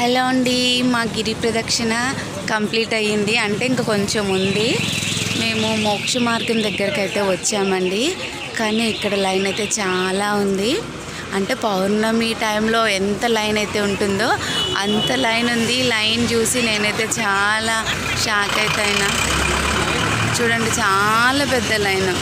Hello అండి మా గిరి ప్రదక్షిణ కంప్లీట్ అయ్యింది. అంటే ఇంకా కొంచెం ఉంది. మేము మోక్ష మార్గం దగ్గరికి అయితే వచ్చామండి. కానీ ఇక్కడ లైన్ అయితే చాలా ఉంది. అంటే పౌర్ణమి టైంలో ఎంత లైన్ అయితే ఉంటుందో అంత లైన్ ఉంది. లైన్ చూసి నేనైతే చాలా షాక్ అయితే అయినా చూడండి చాలా పెద్ద లైన్.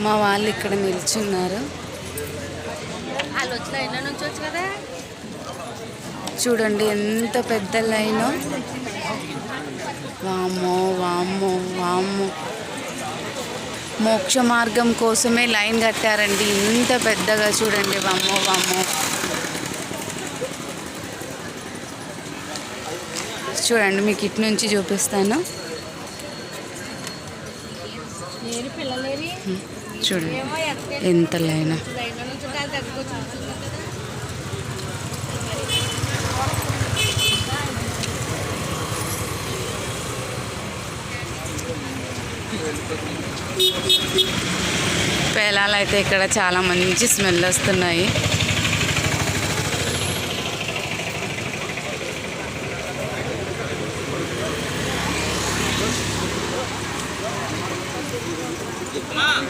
మా వాళ్ళు ఇక్కడ నిల్చున్నారు. చూడండి ఎంత పెద్ద లైన్. వామ్మో వామ్మో వామ్మో. మోక్ష మార్గం కోసమే లైన్ కట్టారండి. ఇంత పెద్దగా చూడండి. వామ్మో వామ్మో. చూడండి మీకు ఇటు నుంచి చూపిస్తాను. చూడండి. ఎంత లైన్. పేలాలు అయితే ఇక్కడ చాలా మంచి స్మెల్ వస్తున్నాయి. 妈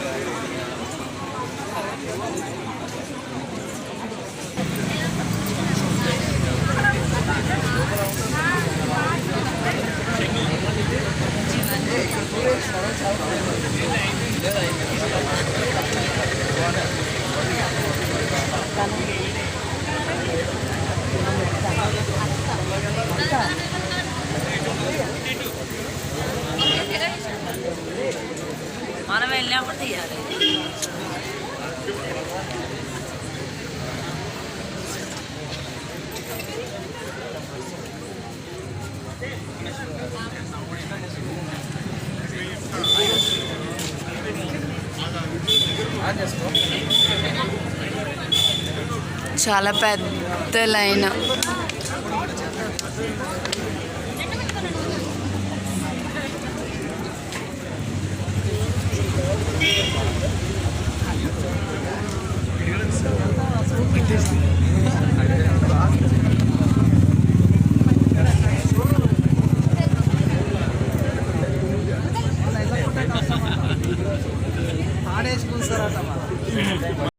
మనం వెళ్ళినప్పుడు తీయాలి. చాలా పెద్ద లైన్. ¿Qué es eso?